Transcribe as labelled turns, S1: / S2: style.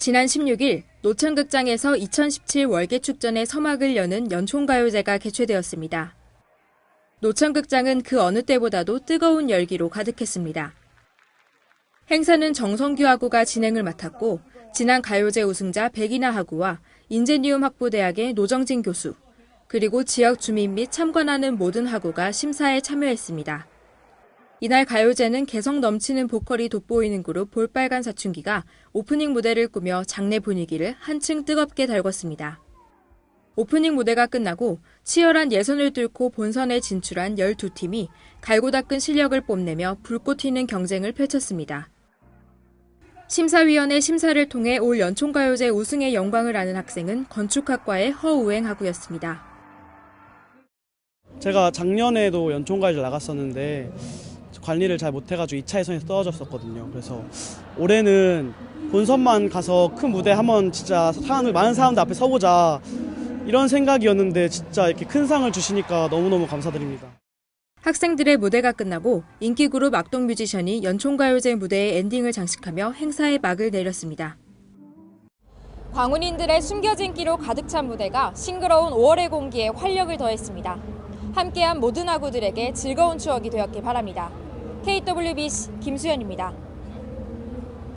S1: 지난 16일 노천극장에서 2017 월계축전의 서막을 여는 연총가요제가 개최되었습니다. 노천극장은 그 어느 때보다도 뜨거운 열기로 가득했습니다. 행사는 정성규 하구가 진행을 맡았고 지난 가요제 우승자 백이나 하구와 인제니움 학부대학의 노정진 교수, 그리고 지역 주민 및 참관하는 모든 하구가 심사에 참여했습니다. 이날 가요제는 개성 넘치는 보컬이 돋보이는 그룹 볼빨간 사춘기가 오프닝 무대를 꾸며 장내 분위기를 한층 뜨겁게 달궜습니다. 오프닝 무대가 끝나고 치열한 예선을 뚫고 본선에 진출한 12팀이 갈고 닦은 실력을 뽐내며 불꽃 튀는 경쟁을 펼쳤습니다. 심사위원회 심사를 통해 올 연총가요제 우승의 영광을 아는 학생은 건축학과의 허우행 하구였습니다.
S2: 제가 작년에도 연총가요제 나갔었는데 관리를 잘 못해가지고 2차 예선에서 떨어졌었거든요. 그래서 올해는 본선만 가서 큰 무대 한번 진짜 사람들 많은 사람들 앞에 서보자 이런 생각이었는데 진짜 이렇게 큰 상을 주시니까 너무너무 감사드립니다.
S1: 학생들의 무대가 끝나고 인기 그룹 악동 뮤지션이 연총가요제 무대의 엔딩을 장식하며 행사의 막을 내렸습니다.
S3: 광운인들의 숨겨진 끼로 가득 찬 무대가 싱그러운 5월의 공기에 활력을 더했습니다. 함께한 모든 아구들에게 즐거운 추억이 되었길 바랍니다. KWBC 김수현입니다.